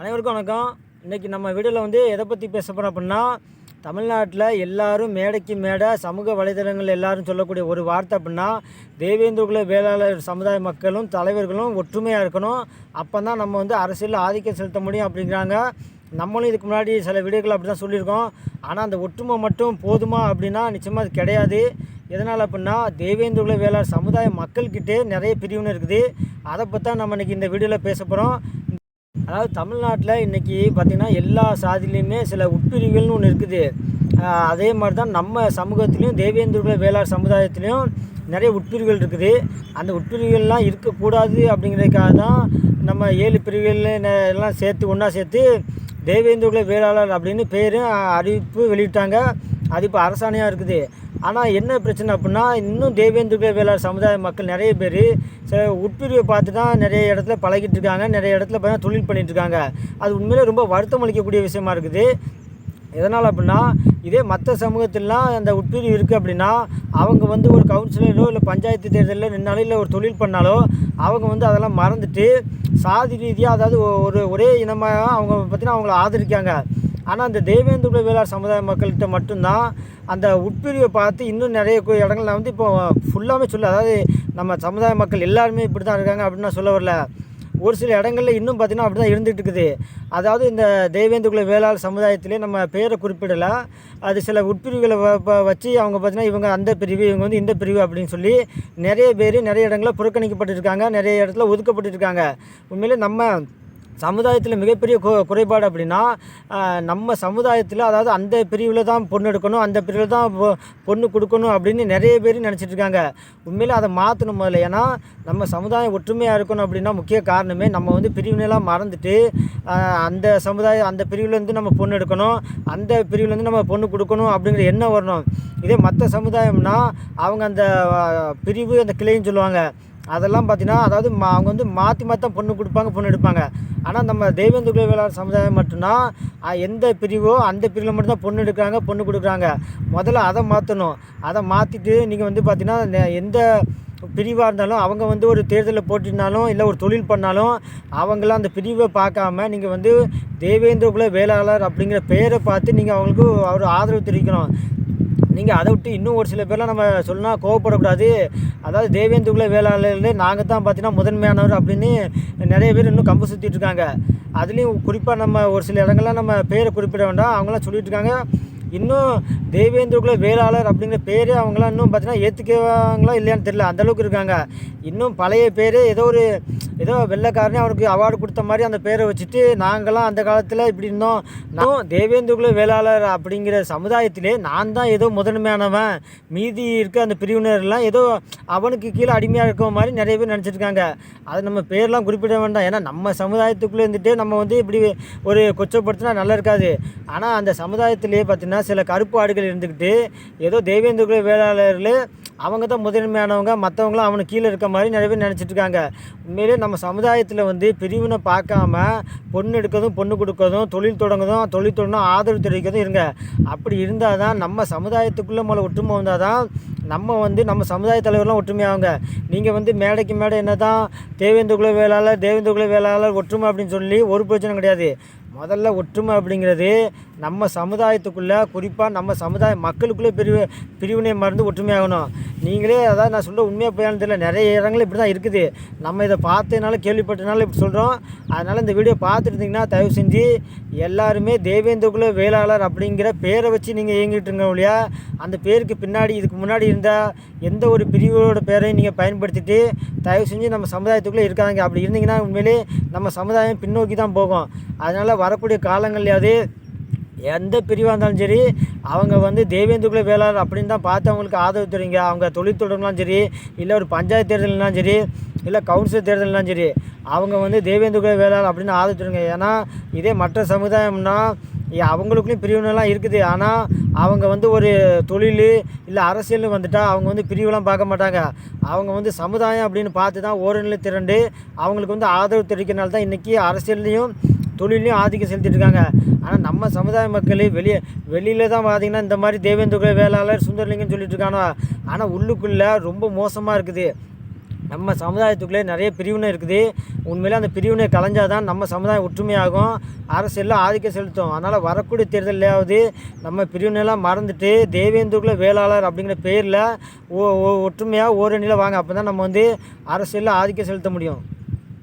அனைவருக்கும் வணக்கம். இன்றைக்கி நம்ம வீடியோவில் வந்து எதை பற்றி பேச போகிறோம் அப்படின்னா தமிழ்நாட்டில் எல்லாரும் மேடைக்கு மேடை சமூக வலைதளங்கள் எல்லாரும் சொல்லக்கூடிய ஒரு வார்த்தை அப்படின்னா தேவேந்திரகுல வேளாளர் சமுதாய மக்களும் தலைவர்களும் ஒற்றுமையாக இருக்கணும். அப்போ தான் நம்ம வந்து அரசியலில் ஆதிக்கம் செலுத்த முடியும் அப்படிங்கிறாங்க. நம்மளும் இதுக்கு முன்னாடி சில வீடியோக்கள் அப்படி தான் சொல்லியிருக்கோம். ஆனால் அந்த ஒற்றுமை மட்டும் போதுமா அப்படின்னா நிச்சயமாக அது கிடையாது. எதனால் அப்படின்னா தேவேந்திரகுல வேளாளர் சமுதாய மக்கள்கிட்டே நிறைய பிரிவினை இருக்குது. அதை பற்றி தான் நம்ம இன்றைக்கி இந்த வீடியோவில் பேச போகிறோம் அதாவது தமிழ்நாட்டில் இன்றைக்கி பார்த்திங்கன்னா எல்லா சாதியிலையுமே சில உட்பிரிவுகள்னு ஒன்று இருக்குது. அதே மாதிரி தான் நம்ம சமூகத்துலேயும் தேவேந்திரகுல வேளாண் சமுதாயத்துலேயும் நிறைய உட்பிரிவுகள் இருக்குது. அந்த உட்பிரிவுகள்லாம் இருக்கக்கூடாது அப்படிங்கிறதுக்காக தான் நம்ம ஏழு பிரிவுகள் எல்லாம் சேர்த்து ஒன்றா சேர்த்து தேவேந்திரகுல வேளாளர் அப்படின்னு பேரும் அறிவிப்பு வெளியிட்டாங்க. அது இப்போ அரசாணையாக இருக்குது. ஆனால் என்ன பிரச்சனை அப்படின்னா இன்னும் தேவேந்திர வேளாண் சமுதாய மக்கள் நிறைய பேர் சில உட்பிரிவை பார்த்து தான் நிறைய இடத்துல பழகிட்டு இருக்காங்க. நிறைய இடத்துல பார்த்தீங்கன்னா தொழில் பண்ணிட்டு இருக்காங்க. அது உண்மையிலே ரொம்ப வருத்தம் அளிக்கக்கூடிய விஷயமா இருக்குது. எதனால் அப்படின்னா இதே மற்ற சமூகத்திலலாம் அந்த உட்பிரிவு இருக்குது அப்படின்னா அவங்க வந்து ஒரு கவுன்சிலரோ இல்லை பஞ்சாயத்து தேர்தலில் நின்னாலோ இல்லை ஒரு தொழில் பண்ணாலோ அவங்க வந்து அதெல்லாம் மறந்துட்டு சாதி ரீதியாக அதாவது ஒரு ஒரே இனமாக அவங்க பார்த்தீங்கன்னா அவங்கள ஆதரிக்காங்க. ஆனால் அந்த தேவேந்திர வேளாண் சமுதாய மக்கள்கிட்ட மட்டும்தான் அந்த உட்பிரிவை பார்த்து இன்னும் நிறைய இடங்கள் நான் வந்து இப்போ ஃபுல்லாமே சொல்ல அதாவது நம்ம சமுதாய மக்கள் எல்லாருமே இப்படி தான் இருக்காங்க அப்படின்னு நான் சொல்ல வரல. ஒரு சில இடங்களில் இன்னும் பார்த்தீங்கன்னா அப்படி தான் இருந்துகிட்டு இருக்குது. அதாவது இந்த தேவேந்திரகுல வேளாண் சமுதாயத்திலே நம்ம பேரை குறிப்பிடலை. அது சில உட்பிரிவுகளை வ- வச்சு அவங்க பார்த்திங்கன்னா இவங்க அந்த பிரிவு இவங்க வந்து இந்த பிரிவு அப்படின்னு சொல்லி நிறைய பேர் நிறைய இடங்களில் புறக்கணிக்கப்பட்டிருக்காங்க. நிறைய இடத்துல ஒதுக்கப்பட்டிருக்காங்க. உண்மையிலே நம்ம சமுதாயத்தில் மிகப்பெரிய கு குறைபாடு அப்படின்னா நம்ம சமுதாயத்தில் அதாவது அந்த பிரிவில் தான் பொண்ணு எடுக்கணும் அந்த பிரிவில் தான் பொ- பொண்ணு கொடுக்கணும் அப்படின்னு நிறைய பேர் நினச்சிட்டு இருக்காங்க. உண்மையில் அதை மாற்றணும் முதல்ல. ஏன்னா நம்ம சமுதாயம் ஒற்றுமையாக இருக்கணும் அப்படின்னா முக்கிய காரணமே நம்ம வந்து பிரிவினைலாம் மறந்துட்டு அந்த சமுதாயம் அந்த பிரிவிலேருந்து நம்ம பொண்ணு எடுக்கணும் அந்த பிரிவிலேருந்து நம்ம பொண்ணு கொடுக்கணும் அப்படிங்கிற எண்ணம் வரணும். இதே மற்ற சமுதாயம்னா அவங்க அந்த பிரிவு அந்த கிளைன்னு சொல்லுவாங்க. அதெல்லாம் பார்த்தீங்கன்னா அதாவது மா- அவங்க வந்து மாற்றி மாற்றி தான் பொண்ணு கொடுப்பாங்க பொண்ணு எடுப்பாங்க. ஆனால் நம்ம தெய்வேந்திர வேளாண் சமுதாயம் மட்டும்தான் எந்த பிரிவோ அந்த பிரிவில் மட்டும்தான் பொண்ணு எடுக்கிறாங்க பொண்ணு கொடுக்குறாங்க. முதல்ல அதை மாற்றணும் அதை மாற்றிட்டு நீங்கள் வந்து பார்த்தீங்கன்னா நெ- எந்த பிரிவாக இருந்தாலும் அவங்க வந்து ஒரு தேர்தலில் போட்டிருந்தாலும் இல்லை ஒரு தொழில் பண்ணாலும் அவங்களாம் அந்த பிரிவை பார்க்காம நீங்கள் வந்து தேவேந்திர குல வேளாளர் அப்படிங்கிற பெயரை பார்த்து நீங்கள் அவங்களுக்கு ஒரு ஆதரவு தெரிவிக்கணும். நீங்கள் அதை விட்டு இன்னும் ஒரு சில பேர்லாம் நம்ம சொன்னா கோவப்படக்கூடாது. அதாவது தேவேந்திரகுல வேளாளர்களே நாங்கள் தான் பார்த்தீங்கன்னா முதன்மையானவர் அப்படின்னு நிறைய பேர் இன்னும் கம்பு சுற்றிட்டு இருக்காங்க. அதுலேயும் குறிப்பாக நம்ம ஒரு சில இடங்கள்லாம் நம்ம பேரை குறிப்பிட வேண்டாம். அவங்களாம் சொல்லிட்டு இருக்காங்க. இன்னும் தேவேந்திரகுல வேளாளர் அப்படிங்கிற பேரே அவங்களாம் இன்னும் பார்த்தீங்கன்னா ஏற்றுக்குவாங்களா இல்லையான்னு தெரியல. அந்த அளவுக்கு இருக்காங்க. இன்னும் பழைய பேர் ஏதோ ஒரு ஏதோ வெள்ளைக்காரனே அவனுக்கு அவார்டு கொடுத்த மாதிரி அந்த பேரை வச்சுட்டு நாங்களாம் அந்த காலத்தில் இப்படி இருந்தோம். நான் தேவேந்திரகுல வேளாளர் அப்படிங்கிற சமுதாயத்திலே நான் தான் ஏதோ முதன்மையானவன். மீதி இருக்க அந்த பிரிவினர்லாம் ஏதோ அவனுக்கு கீழே அடிமையாக இருக்க மாதிரி நிறைய பேர் நினச்சிருக்காங்க. அதை நம்ம பேர்லாம் குறிப்பிட வேண்டாம். ஏன்னா நம்ம சமுதாயத்துக்குள்ளே இருந்துட்டு நம்ம வந்து இப்படி ஒரு கொச்சப்படுத்தினா நல்லா இருக்காது. ஆனால் அந்த சமுதாயத்திலே பார்த்தீங்கன்னா சில கருப்பு ஆடுகள் இருந்துக்கிட்டு ஏதோ தேவேந்திரகுல வேளாளரில் அவங்க தான் முதன்மையானவங்க மற்றவங்களாம் அவனுக்கு கீழே இருக்க மாதிரி நிறைய பேர் நினச்சிட்டு இருக்காங்க. உண்மையிலே நம்ம சமுதாயத்தில் வந்து பிரிவினை பார்க்காம பொண்ணு எடுக்கிறதும் பொண்ணு கொடுக்கறதும் தொழில் தொடங்குறதும் தொழில் தொடங்கணும் ஆதரவு தெரிவிக்கிறதும் இருங்க. அப்படி இருந்தால் தான் நம்ம சமுதாயத்துக்குள்ளே முதல்ல ஒற்றுமை வந்தால் தான் நம்ம வந்து நம்ம சமுதாய தலைவர்லாம் ஒற்றுமையாகுங்க. நீங்கள் வந்து மேடைக்கு மேடை என்ன தான் தேவேந்திரகுல வேளாளர் தேவேந்திரகுல வேளாளர் ஒற்றுமை அப்படின்னு சொல்லி ஒரு பிரச்சனை கிடையாது. முதல்ல ஒற்றுமை அப்படிங்கிறது நம்ம சமுதாயத்துக்குள்ளே குறிப்பாக நம்ம சமுதாய மக்களுக்குள்ளே பிரிவு பிரிவினை மருந்து ஒற்றுமையாகணும் நீங்களே அதாவது நான் சொல்ல உண்மையாக போயான்னு தெரியல நிறைய இடங்கள் இப்படி தான் இருக்குது. நம்ம இதை பார்த்ததுனால கேள்விப்பட்டனால இப்படி சொல்கிறோம் அதனால் இந்த வீடியோ பார்த்துருந்தீங்கன்னா தயவு செஞ்சு எல்லாருமே தேவேந்திரகுல வேளாளர் அப்படிங்கிற பேரை வச்சு நீங்கள் இயங்கிட்டு இருங்க ஒழியா. அந்த பேருக்கு பின்னாடி இதுக்கு முன்னாடி இருந்த எந்த ஒரு பிரிவோட பேரையும் நீங்கள் பயன்படுத்திட்டு தயவு செஞ்சு நம்ம சமுதாயத்துக்குள்ளே இருக்காங்க அப்படி இருந்தீங்கன்னா உண்மையிலே நம்ம சமுதாயம் பின்னோக்கி தான் போகும். அதனால் வரக்கூடிய காலங்கள்லையாவது எந்த பிரிவாக இருந்தாலும் சரி அவங்க வந்து தேவேந்திரகுல வேளாளர் அப்படின்னு தான் பார்த்து அவங்களுக்கு ஆதரவு தருவீங்க. அவங்க தொழில் தொடங்கினாலும் சரி இல்லை ஒரு பஞ்சாயத்து தேர்தல்னாலும் சரி இல்லை கவுன்சில் தேர்தல்னாலும் சரி அவங்க வந்து தேவேந்திரகுல வேளாளர் அப்படின்னு ஆதரவு தருவீங்க. ஏன்னா இதே மற்ற சமுதாயம்னா ஏ, அவங்களுக்குள்ளேயும் பிரிவினைலாம் இருக்குது. ஆனால் அவங்க வந்து ஒரு தொழில் இல்லை அரசியல்னு வந்துட்டால் அவங்க வந்து பிரிவுலாம் பார்க்க மாட்டாங்க. அவங்க வந்து சமுதாயம் அப்படின்னு பார்த்து தான் ஓரநிலை திரண்டு அவங்களுக்கு வந்து ஆதரவு தெரிவிக்கிறனால தான் இன்றைக்கி அரசியல்லையும் தொழிலையும் ஆதிக்கம் செலுத்திட்டு இருக்காங்க ஆனால் நம்ம சமுதாய மக்கள் வெளியே வெளியில் தான் பார்த்திங்கன்னா இந்த மாதிரி தேவேந்திர வேளாளர் சுந்தரலிங்கன்னு சொல்லிட்டு இருக்கானோ ஆனால் உள்ளுக்குள்ளே ரொம்ப மோசமாக இருக்குது. நம்ம சமுதாயத்துக்குள்ளே நிறைய பிரிவினை இருக்குது. உண்மையிலே அந்த பிரிவினை கலைஞ்சாதான் தான் நம்ம சமுதாயம் ஒற்றுமையாகும். அரசியலில் ஆதிக்கம் செலுத்தும். அதனால் வரக்கூடிய தேர்தலையாவது நம்ம பிரிவினைலாம் மறந்துட்டு தேவேந்திரகுல வேளாளர் அப்படிங்கிற பேரில் ஒற்றுமையாக ஓரணியில் வாங்க. அப்போ தான் நம்ம வந்து அரசியலில் ஆதிக்கம் செலுத்த முடியும்.